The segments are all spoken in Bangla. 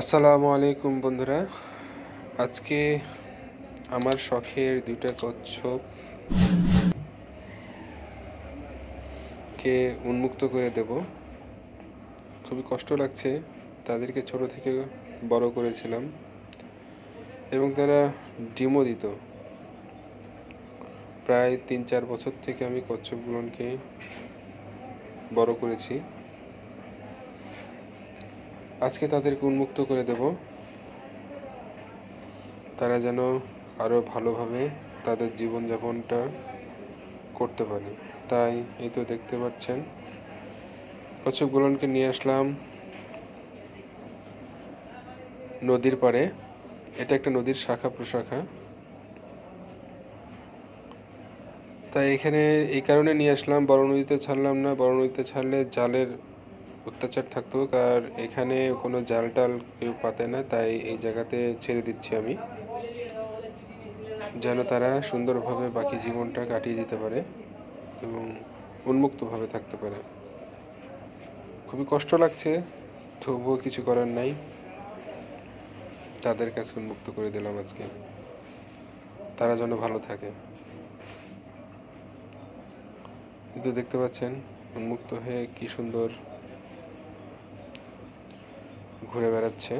আসসালামু আলাইকুম বন্ধুরা। আজকে আমার শখের দুইটা কচ্ছপ কে উন্মুক্ত করে দেব। খুবই কষ্ট লাগছে, তাদেরকে ছোট থেকে বড় করেছিলাম এবং তারা ডিমও দিত। প্রায় তিন চার বছর থেকে আমি কচ্ছপগুলোকে বড় করেছি। আজকে তাদেরকে উন্মুক্ত করে দেব। তারা যেন আরও ভালোভাবে তাদের জীবনযাপনটা করতে পারে। তাই এই তো দেখতে পাচ্ছেন। কচ্ছপগুলোকে নিয়ে আসলাম নদীর পাড়ে। এটা একটা নদীর শাখা প্রশাখা। তাই এখানে এই কারণে নিয়ে আসলাম, বড় নদীতে ছাড়লাম না, বড় নদীতে ছাড়লে জালের অত্যাচার থাকতো, আর এখানে কোনো জাল টাল কেউ পাতে না, তাই এই জায়গাতে ছেড়ে দিচ্ছি আমি। যেন তারা সুন্দরভাবে বাকি জীবনটা কাটিয়ে দিতে পারে এবং উন্মুক্তভাবে থাকতে পারে। খুবই কষ্ট লাগছে, তবুও কিছু করার নাই। তাদের কাছে উন্মুক্ত করে দিলাম আজকে। তারা যেন ভালো থাকে। কিন্তু দেখতে পাচ্ছেন, উন্মুক্ত হয়ে কি সুন্দর ঘুরে বেড়াচ্ছে।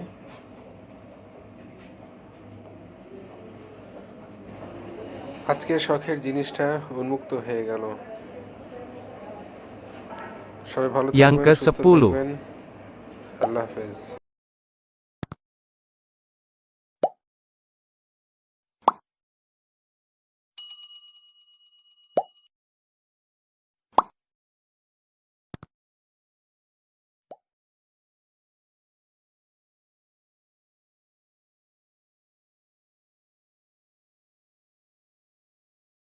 আজকের শখের জিনিসটা উন্মুক্ত হয়ে গেল। সবাই ভালো Yang থাকবেন, সুস্থ ke-10 থাকবেন। আল্লাহ হাফেজ।